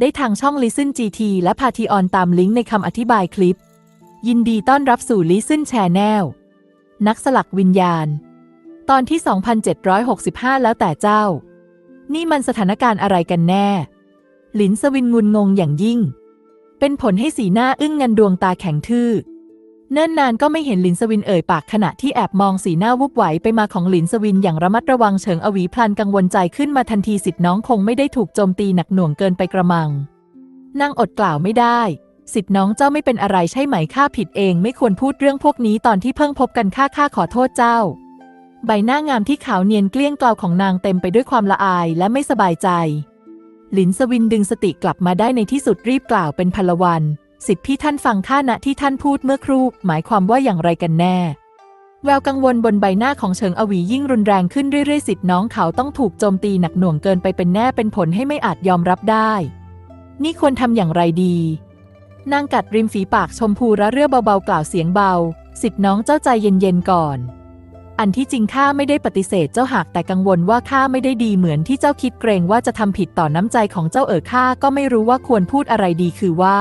ได้ทางช่อง Listen GT และพาทีออนตามลิงก์ในคำอธิบายคลิป ยินดีต้อนรับสู่ Listen Channel นักสลักวิญญาณ ตอนที่ 2765 แล้วแต่เจ้า นี่มันสถานการณ์อะไรกันแน่ หลินสวินงุนงงอย่างยิ่ง เป็นผลให้สีหน้าอึ้งงันดวงตาแข็งทื่อ เนิ่นนานก็ไม่เห็นหลินสวินเอ่ยปากขณะที่แอบมองสีหน้าวุบไหวไปมาของหลินสวินอย่างระมัดระวังเฉิงอวีพลันกังวลใจขึ้นมาทันทีสิทธิ์น้องคงไม่ได้ถูกโจมตีหนักหน่วงเกินไปกระมังนางอดกล่าวไม่ได้ สิทธิ์น้องเจ้าไม่เป็นอะไรใช่ไหมข้าผิดเองไม่ควรพูดเรื่องพวกนี้ตอนที่เพิ่งพบกันข้าข้าขอโทษเจ้า ใบหน้างามที่ขาวเนียนเกลี้ยงเกลาของนางเต็มไปด้วยความละอายและไม่สบายใจ หลินสวินดึงสติกลับมาได้ในที่สุดรีบกล่าวเป็นพลวัน สิทธิพี่ท่านฟังข้านะที่ท่านพูดเมื่อครู่ หมายความว่าอย่างไรกันแน่ แววกังวลบนใบหน้าของเฉิงอวียิ่งรุนแรงขึ้นเรื่อยๆสิทธิ์น้องเขาต้องถูกโจมตีหนักหน่วงเกินไปเป็นแน่เป็นผลให้ไม่อาจยอมรับได้ นี่ควรทำอย่างไรดี นางกัดริมฝีปากชมพูระเรื่อเบาๆกล่าวเสียงเบา สิทธิ์น้องเจ้าใจเย็นๆก่อน อันที่จริงข้าไม่ได้ปฏิเสธเจ้าหากแต่กังวลว่าข้าไม่ได้ดีเหมือนที่เจ้าคิดเกรงว่าจะทำผิดต่อน้ำใจของเจ้าเอ๋อข้าก็ไม่รู้ว่าควรพูดอะไรดีคือว่า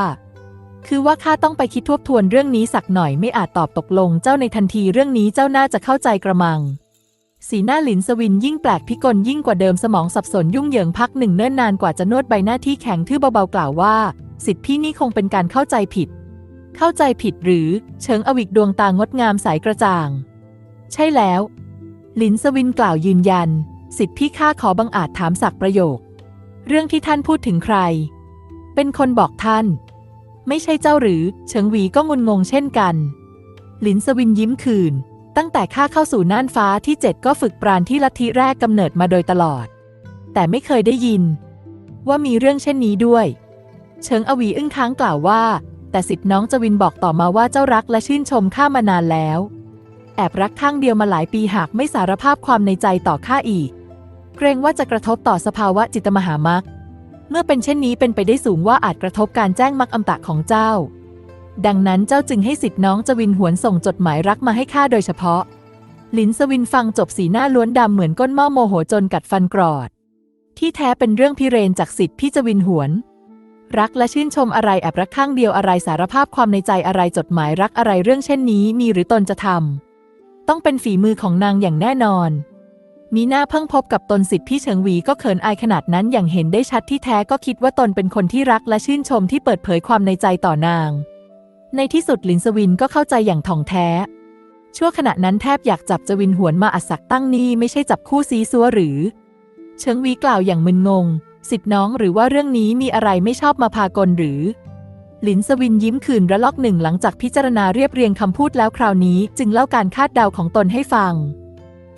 คือว่าข้าต้องไปคิดทบทวนเรื่องนี้สักหน่อยไม่อาจตอบตกลงเจ้าในทันทีเรื่องนี้เจ้าน่าจะเข้าใจกระมัง สีหน้าหลินสวินยิ่งแปลกพิกลยิ่งกว่าเดิมสมองสับสนยุ่งเหยิงพักหนึ่งเนิ่นนานกว่าจะนวดใบหน้าที่แข็งทื่อเบาๆกล่าวว่า สิทธิพี่นี่คงเป็นการเข้าใจผิด เข้าใจผิดหรือเฉิงอวิกดวงตางดงามใสกระจ่าง ใช่แล้ว หลินสวินกล่าวยืนยัน สิทธิพี่ข้าขอบังอาจถามสักประโยค เรื่องที่ท่านพูดถึงใคร เป็นคนบอกท่าน ไม่ใช่เจ้าหรือ เฉิงหวีก็งุนงงเช่นกัน หลินสวินยิ้มคืน ตั้งแต่ข้าเข้าสู่น่านฟ้าที่เจ็ดก็ฝึกปราณที่ลัทธิแรกกำเนิดมาโดยตลอด แต่ไม่เคยได้ยิน ว่ามีเรื่องเช่นนี้ด้วย เฉิงอวีอึ้งค้างกล่าวว่า แต่สิทธิ์น้องจวินบอกต่อมาว่าเจ้ารักและชื่นชมข้ามานานแล้ว แอบรักข้างเดียวมาหลายปีหากไม่สารภาพความในใจต่อข้าอีก เกรงว่าจะกระทบต่อสภาวะจิตมหามัก เมื่อเป็นเช่นนี้เป็นไปได้สูงว่าอาจกระทบการแจ้งมักอำตะของเจ้า ดังนั้นเจ้าจึงให้สิทธิ์น้องจวินหวนส่งจดหมายรักมาให้ข้าโดยเฉพาะ หลินสวินฟังจบสีหน้าล้วนดำเหมือนก้นหม้อโมโหจนกัดฟันกรอด ที่แท้เป็นเรื่องพิเรนจากสิทธิ์พี่จวินหวน รักและชื่นชมอะไรแอบรักข้างเดียวอะไรสารภาพความในใจอะไรจดหมายรักอะไรเรื่องเช่นนี้มีหรือตนจะทำต้องเป็นฝีมือของนางอย่างแน่นอน มีหน้าเพิ่งพบกับตนสิทธิ์พี่เฉิงหวีก็เขินอายขนาดนั้นอย่างเห็นได้ชัดที่แท้ก็คิดว่าตนเป็นคนที่รักและชื่นชมที่เปิดเผยความในใจต่อนาง ในที่สุดหลินสวินก็เข้าใจอย่างถ่องแท้ ชั่วขณะนั้นแทบอยากจับจวินหวนมาอัดสักตั้งนี่ไม่ใช่จับคู่ซีซัวหรือ เฉิงหวีกล่าวอย่างมึนงง สิทธิ์น้องหรือว่าเรื่องนี้มีอะไรไม่ชอบมาพากลหรือหลินสวินยิ้มคืนระลอกหนึ่งหลังจากพิจารณาเรียบเรียงคำพูดแล้วคราวนี้ จึงเล่าการคาดเดาของตนให้ฟัง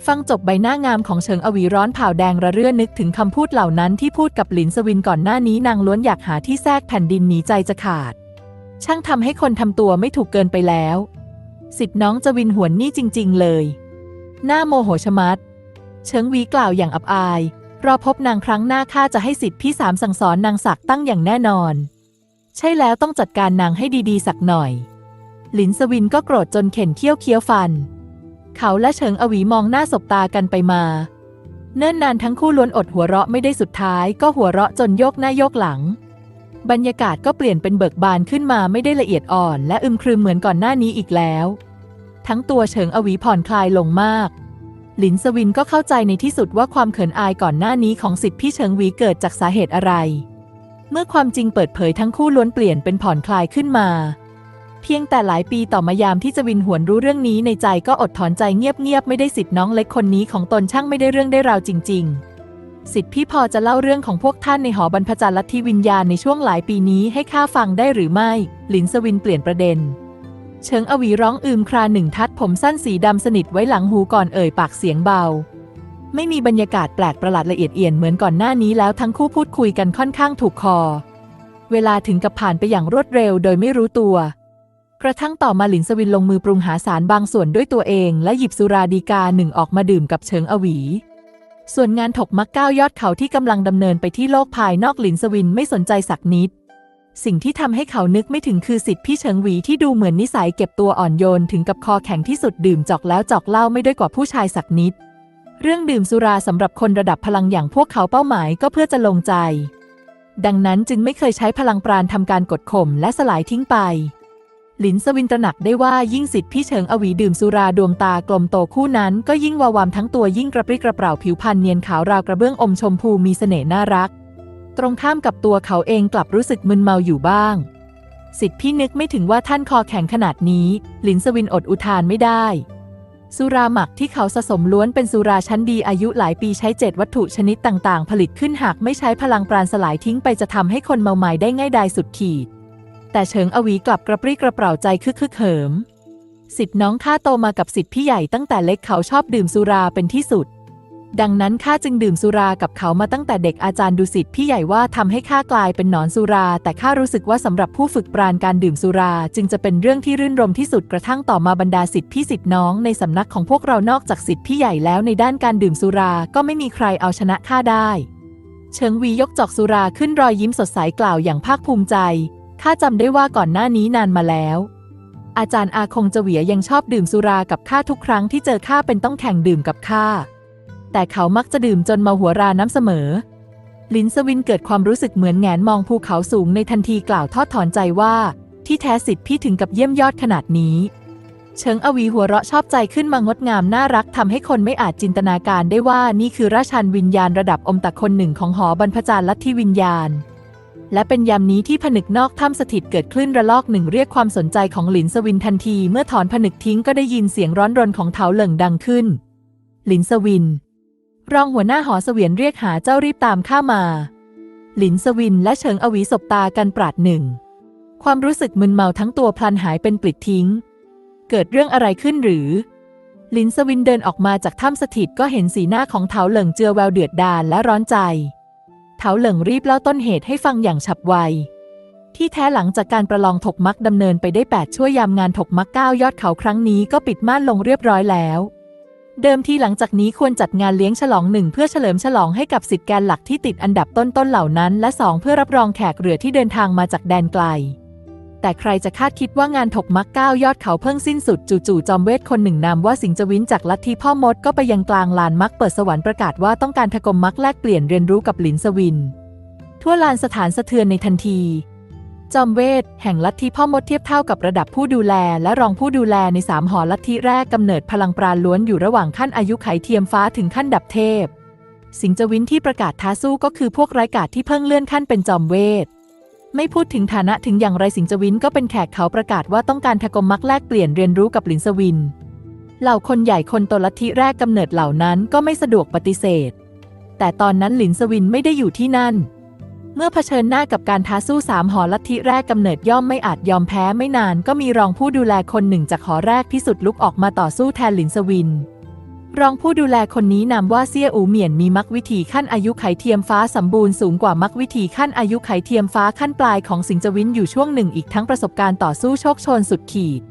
ฟังจบใบหน้างามของเฉิงอวีร้อนเผาแดงระเรื่อนึกถึงคำพูดเหล่านั้นที่พูดกับหลินสวินก่อนหน้านี้นางล้วนอยากหาที่แทรกแผ่นดินหนีใจจะขาด ช่างทำให้คนทำตัวไม่ถูกเกินไปแล้ว สิทธิ์น้องจวินหวนนี่จริง ๆ เลย หน้าโมโหชะมัด เฉิงวีกล่าวอย่างอับอาย รอพบนางครั้งหน้าข้าจะให้สิทธิ์พี่สามสั่งสอนนางศักตั้งอย่างแน่นอน ใช่แล้วต้องจัดการนางให้ดีๆ สักหน่อย หลินสวินก็โกรธจนเข็นเขี้ยวเคี้ยวฟัน เขาและเฉิงอวีมองหน้าสบตากันไปมา เนิ่นนานทั้งคู่ล้วนอดหัวเราะไม่ได้สุดท้ายก็หัวเราะจนโยกหน้าโยกหลัง บรรยากาศก็เปลี่ยนเป็นเบิกบานขึ้นมาไม่ได้ละเอียดอ่อน และอึมครึมเหมือนก่อนหน้านี้อีกแล้ว ทั้งตัวเฉิงอวีผ่อนคลายลงมากหลินสวินก็เข้าใจในที่สุดว่าความเขินอายก่อนหน้านี้ของสิทธิพี่เฉิงหวีเกิดจากสาเหตุอะไร เมื่อความจริงเปิดเผยทั้งคู่ล้วนเปลี่ยนเป็นผ่อนคลายขึ้นมา เพียงแต่หลายปีต่อมายามที่จวินหวนรู้เรื่องนี้ในใจก็อดถอนใจเงียบๆไม่ได้สิทธิ์น้องเล็กคนนี้ของตนช่างไม่ได้เรื่องได้ราวจริง ๆ สิทธิ์พี่พอจะเล่าเรื่องของพวกท่านในหอบรรพจารลัทธิวิญญาณในช่วงหลายปีนี้ให้ข้าฟังได้หรือไม่ หลินสวินเปลี่ยนประเด็น เชิงอวีร้องอืมคราหนึ่งทัดผมสั้นสีดำสนิทไว้หลังหูก่อนเอ่ยปากเสียงเบาไม่มีบรรยากาศแปลกประหลาดละเอียดเอียนเหมือนก่อนหน้านี้แล้วทั้งคู่พูดคุยกันค่อนข้างถูกคอ เวลาถึงกับผ่านไปอย่างรวดเร็วโดยไม่รู้ตัว กระทั่งต่อมาหลินสวินลงมือปรุงหาสารบางส่วนด้วยตัวเอง และหยิบสุราดีกาหนึ่งออกมาดื่มกับเฉิงอวี ส่วนงานถกมักก้าวยอดเขาที่กำลังดำเนินไปที่โลกภายนอกหลินสวินไม่สนใจสักนิด สิ่งที่ทำให้เขานึกไม่ถึงคือสิทธิพี่เฉิงหวีที่ดูเหมือนนิสัยเก็บตัวอ่อนโยนถึงกับคอแข็งที่สุดดื่มจอกแล้วจอกเล่าไม่ด้อยกว่าผู้ชายสักนิด เรื่องดื่มสุราสำหรับคนระดับพลังอย่างพวกเขาเป้าหมายก็เพื่อจะลงใจ ดังนั้นจึงไม่เคยใช้พลังปราณทำการกดข่มและสลายทิ้งไป หลินสวินตระหนักได้ว่ายิ่งสิทธิพี่เฉิงอวีดื่มสุราดวงตากลมโตคู่นั้น ก็ยิ่งวาวามทั้งตัวยิ่งกระปรี้กระเปร่าผิวพรรณเนียนขาวราวกระเบื้องอมชมพูมีเสน่ห์น่ารัก ตรงข้ามกับตัวเขาเองกลับรู้สึกมึนเมาอยู่บ้าง สิทธิพี่นึกไม่ถึงว่าท่านคอแข็งขนาดนี้ หลินสวินอดอุทานไม่ได้ สุราหมักที่เขาสะสมล้วนเป็นสุราชั้นดีอายุหลายปีใช้เจ็ดวัตถุชนิดต่างๆ ผลิตขึ้นหากไม่ใช้พลังปราณสลายทิ้งไปจะทำให้คนเมาหมายได้ง่ายดายสุดขีด แต่เฉิงอวีกลับกระปรี้กระเปร่าใจคึกคึกเหิมสิทธิ์น้องข้าโตมากับสิทธิ์พี่ใหญ่ตั้งแต่เล็กเขาชอบดื่มสุราเป็นที่สุด ดังนั้นข้าจึงดื่มสุรากับเขามาตั้งแต่เด็กอาจารย์ดุสิตพี่ใหญ่ว่าทำให้ข้ากลายเป็นหนอนสุรา แต่ข้ารู้สึกว่าสำหรับผู้ฝึกปราณการดื่มสุรา จึงจะเป็นเรื่องที่รื่นรมที่สุดกระทั่งต่อมาบรรดาสิทธิพี่สิทธิน้องในสำนักของพวกเรานอกจากสิทธิพี่ใหญ่แล้วในด้านการดื่มสุรา ก็ไม่มีใครเอาชนะข้าได้เฉิงวียกจอกสุราขึ้นรอยยิ้มสดใสกล่าวอย่างภาคภูมิใจ ข้าจำได้ว่าก่อนหน้านี้นานมาแล้ว อาจารย์อาคงเจเวียยังชอบดื่มสุรากับข้าทุกครั้งที่เจอข้าเป็นต้องแข่งดื่มกับข้า แต่เขามักจะดื่มจนมาหัวราน้ำเสมอ ลินสวินเกิดความรู้สึกเหมือนแงนมองภูเขาสูงในทันทีกล่าวทอดถอนใจว่า ที่แท้สิทธิ์พี่ถึงกับเยี่ยมยอดขนาดนี้ เชิงอวีหัวเราะชอบใจขึ้นมางดงามน่ารักทำให้คนไม่อาจจินตนาการได้ว่านี่คือราชันวิญญาณระดับอมตะคนหนึ่งของหอบรรพจารลัทธิวิญญาณ และเป็นยามนี้ที่ผนึกนอกถ้ำสถิตเกิดคลื่นระลอกหนึ่งเรียกความสนใจของหลินสวินทันที เมื่อถอนผนึกทิ้งก็ได้ยินเสียงร้อนรนของเถาเหลิงดังขึ้น หลินสวิน รองหัวหน้าหอเสวียนเรียกหาเจ้ารีบตามข้ามา หลินสวินและเฉิงอวีสบตากันปราดหนึ่ง ความรู้สึกมึนเมาทั้งตัวพลันหายเป็นปลิดทิ้ง เกิดเรื่องอะไรขึ้นหรือหลินสวินเดินออกมาจากถ้ำสถิตก็เห็นสีหน้าของเถาเหลิงเจือแววเดือดดาลและร้อนใจ เถาเหลิงรีบเล่าต้นเหตุให้ฟังอย่างฉับไว ที่แท้หลังจากการประลองถกมักดำเนินไปได้ 8 ชั่วยามงานถกมักก้ายอดเขาครั้งนี้ก็ปิดม่านลงเรียบร้อยแล้ว เดิมทีหลังจากนี้ควรจัดงานเลี้ยงฉลองหนึ่งเพื่อเฉลิมฉลองให้กับสิทธิ์แกนหลักที่ติดอันดับต้นๆเหล่านั้น และสองเพื่อรับรองแขกเรือที่เดินทางมาจากแดนไกล แต่ใครจะคาดคิดว่างานถกมักก้ายอดเขาเพิ่งสิ้นสุดจู่ๆจอมเวทคนหนึ่งนามว่าสิงห์จวินจากลัทธิพ่อมดก็ไปยังกลางลานมักเปิดสวรรค์ประกาศว่าต้องการทกมมักแลกเปลี่ยนเรียนรู้กับหลินสวิน ทั่วลานสถานสะเทือนในทันที จอมเวทแห่งลัทธิพ่อมดเทียบเท่ากับระดับผู้ดูแล และรองผู้ดูแลในสามหอลัทธิแรกกำเนิดพลังปราณล้วนอยู่ระหว่างขั้นอายุไขเทียมฟ้าถึงขั้นดับเทพ สิงห์จวินที่ประกาศท้าสู้ก็คือพวกไร้กาจที่เพิ่งเลื่อนขั้นเป็นจอมเวท ไม่พูดถึงฐานะถึงอย่างไรสิงห์จวินก็เป็นแขกเขาประกาศว่าต้องการทกมมักแลกเปลี่ยนเรียนรู้กับหลินสวิน เหล่าคนใหญ่คนโตลัทธิแรกกำเนิดเหล่านั้นก็ไม่สะดวกปฏิเสธ แต่ตอนนั้นหลินสวินไม่ได้อยู่ที่นั่น เมื่อเผชิญหน้ากับการท้าสู้สามหอลัทธิแรกกำเนิดย่อมไม่อาจยอมแพ้ไม่นานก็มีรองผู้ดูแลคนหนึ่งจากหอแรกพิสุทธิ์ลุกออกมาต่อสู้แทนหลินสวิน รองผู้ดูแลคนนี้นามว่าเซี่ยอูเหมียนมีมักวิถีขั้นอายุไขเทียมฟ้าสมบูรณ์สูงกว่ามักวิถีขั้นอายุไขเทียมฟ้าขั้นปลายของสิงห์จวินอยู่ช่วงหนึ่งอีกทั้งประสบการณ์ต่อสู้โชคชนสุดขีด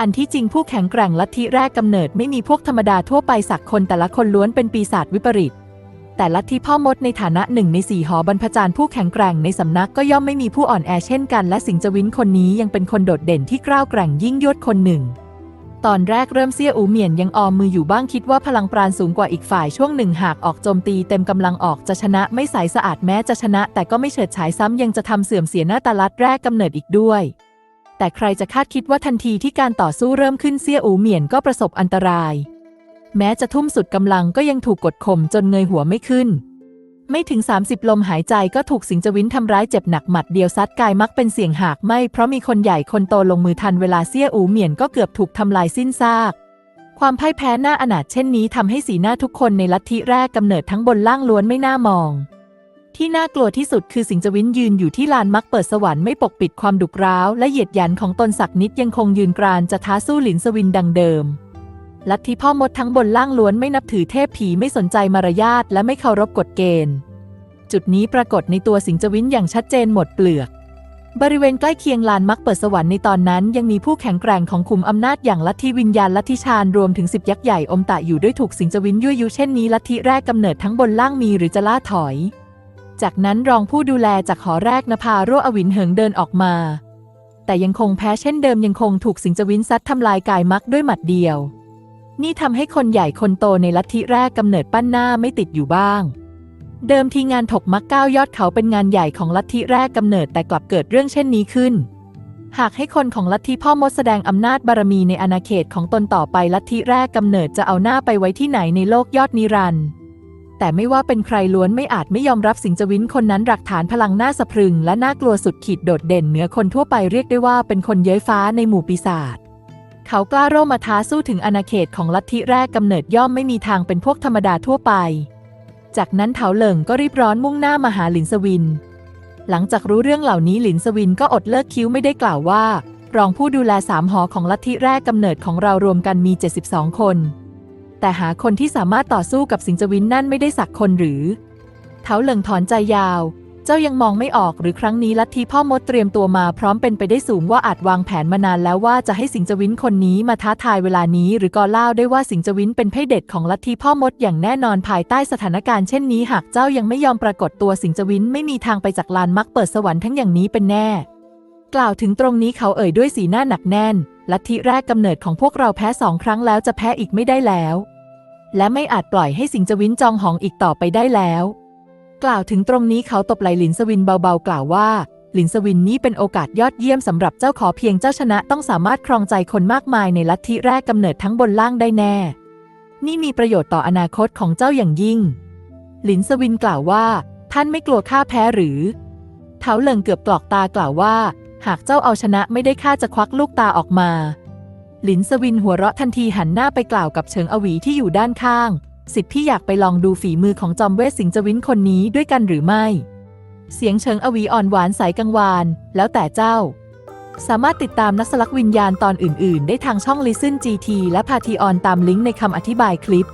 อันที่จริงผู้แข็งแกร่งลัทธิแรกกำเนิดไม่มีพวกธรรมดาทั่วไปสักคนแต่ละคนล้วนเป็นปีศาจวิปริตแต่ลัทธิพ่อมดในฐานะหนึ่งในสี่หอบรรพจารย์ผู้แข็งแกร่งในสำนักก็ย่อมไม่มีผู้อ่อนแอเช่นกัน และสิงห์จวินคนนี้ยังเป็นคนโดดเด่นที่กล้าวแกร่งยิ่งยวดคนหนึ่ง ตอนแรกเริ่มเสี้ยอูเหมียนยังออมมืออยู่บ้างคิดว่าพลังปราณสูงกว่าอีกฝ่ายช่วงหนึ่งหากออกโจมตีเต็มกำลังออกจะชนะไม่ใสสะอาดแม้จะชนะ แต่ก็ไม่เฉิดฉายซ้ำยังจะทำเสื่อมเสียหน้าตาลัดแรกกำเนิดอีกด้วย แต่ใครจะคาดคิดว่าทันทีที่การต่อสู้เริ่มขึ้นเสี้ยอูเหมียนก็ประสบอันตราย แม้จะทุ่มสุดกำลังก็ยังถูกกดข่มจนเงยหัวไม่ขึ้น ไม่ถึง 30 ลมหายใจก็ถูกสิงจวินทำร้ายเจ็บหนักหมัดเดียวซัดกายมักเป็นเสียงหากไม่เพราะมีคนใหญ่คนโตลงมือทันเวลาเซี่ยอูเหมียนก็เกือบถูกทำลายสิ้นซาก ความพ่ายแพ้หน้าอนาถเช่นนี้ทำให้สีหน้าทุกคนในลัทธิแรกกำเนิดทั้งบนล่างล้วนไม่น่ามอง ที่น่ากลัวที่สุดคือสิงจวินยืนอยู่ที่ลานมักเปิดสวรรค์ไม่ปกปิดความดุร้าวและเหยียดหยันของตนศักดินิดยังคงยืนกรานจะท้าสู้หลินสวินดังเดิม ลัทธิพ่อมดทั้งบนล่างล้วนไม่นับถือเทพผีไม่สนใจมารยาทและไม่เคารพกฎเกณฑ์ จุดนี้ปรากฏในตัวสิงจวินอย่างชัดเจนหมดเปลือก บริเวณใกล้เคียงลานมักเปิดสวรรค์ในตอนนั้น ยังมีผู้แข็งแกร่งของขุมอำนาจอย่างลัทธิวิญญาณลัทธิชาญรวมถึงสิบยักษ์ใหญ่อมตะอยู่ด้วยถูกสิงจวินยั่วยุเช่นนี้ลัทธิแรกกำเนิดทั้งบนล่างมีหรือจะล่าถอย จากนั้นรองผู้ดูแลจากหอแรกนภารั่วอวินเหิงเดินออกมา แต่ยังคงแพ้เช่นเดิมยังคงถูกสิงจวินซัดทำลายกายมักด้วยหมัดเดียว นี่ทำให้คนใหญ่คนโตในลัทธิแรกกำเนิดปั้นหน้าไม่ติดอยู่บ้าง เดิมทีงานถกมักก้าวยอดเขาเป็นงานใหญ่ของลัทธิแรกกำเนิดแต่กลับเกิดเรื่องเช่นนี้ขึ้น หากให้คนของลัทธิพ่อมดแสดงอำนาจบารมีในอาณาเขตของตนต่อไปลัทธิแรกกำเนิดจะเอาหน้าไปไว้ที่ไหนในโลกยอดนิรันดร์แต่ไม่ว่าเป็นใครล้วนไม่อาจไม่ยอมรับสิงจวินคนนั้นหลักฐานพลังหน้าสะพรึง และน่ากลัวสุดขีดโดดเด่นเหนือคนทั่วไปเรียกได้ว่าเป็นคนเย้ยฟ้าในหมู่ปีศาจ เขากล้าโร่มาท้าสู้ถึงอาณาเขตของลัทธิแรกกำเนิดย่อมไม่มีทางเป็นพวกธรรมดาทั่วไป จากนั้นเถาเหลิงก็รีบร้อนมุ่งหน้ามาหาหลินสวิน หลังจากรู้เรื่องเหล่านี้หลินสวินก็อดเลิกคิ้วไม่ได้กล่าวว่า รองผู้ดูแลสามหอของลัทธิแรกกำเนิดของเรารวมกันมี 72 คน แต่หาคนที่สามารถต่อสู้กับสิงจวินนั่นไม่ได้สักคนหรือ เถาเหลิงถอนใจยาว เจ้ายังมองไม่ออกหรือครั้งนี้ลัทธิพ่อมดเตรียมตัวมาพร้อมเป็นไปได้สูงว่าอาจวางแผนมานานแล้วว่าจะให้สิงจวินคนนี้มาท้าทายเวลานี้ หรือก็เล่าได้ว่าสิงจวินเป็นไพ่เด็ดของลัทธิพ่อมดอย่างแน่นอนภายใต้สถานการณ์เช่นนี้หากเจ้ายังไม่ยอมปรากฏตัวสิงจวินไม่มีทางไปจากลานมักเปิดสวรรค์ทั้งอย่างนี้เป็นแน่ กล่าวถึงตรงนี้เขาเอ่ยด้วยสีหน้าหนักแน่น ลัทธิแรกกำเนิดของพวกเราแพ้สองครั้งแล้วจะแพ้อีกไม่ได้แล้ว และไม่อาจปล่อยให้สิงจวินจองหองอีกต่อไปได้แล้ว กล่าวถึงตรงนี้เขาตบไหล่หลินสวินเบาๆ กล่าวว่า หลินสวินนี้เป็นโอกาสยอดเยี่ยมสำหรับเจ้าขอเพียงเจ้าชนะต้องสามารถครองใจคนมากมายในลัทธิแรกกำเนิดทั้งบนล่างได้แน่ นี่มีประโยชน์ต่ออนาคตของเจ้าอย่างยิ่ง หลินสวินกล่าวว่า ท่านไม่กลัวข้าแพ้หรือเถาเหลิงเกือบกรอกตากล่าวว่า หากเจ้าเอาชนะไม่ได้ข้าจะควักลูกตาออกมา หลินสวินหัวเราะทันทีหันหน้าไปกล่าวกับเฉิงอวีที่อยู่ด้านข้าง สิทธิ์พี่อยากไปลองดูฝีมือของจอมเวทสิงห์จวินคนนี้ด้วยกันหรือไม่ เสียงเชิงอวีอ่อนหวานสายกังวาน แล้วแต่เจ้า สามารถติดตามนักสลักวิญญาณตอนอื่น ๆ ได้ทางช่อง Listen GT และพาทีออนตามลิงก์ในคำอธิบายคลิป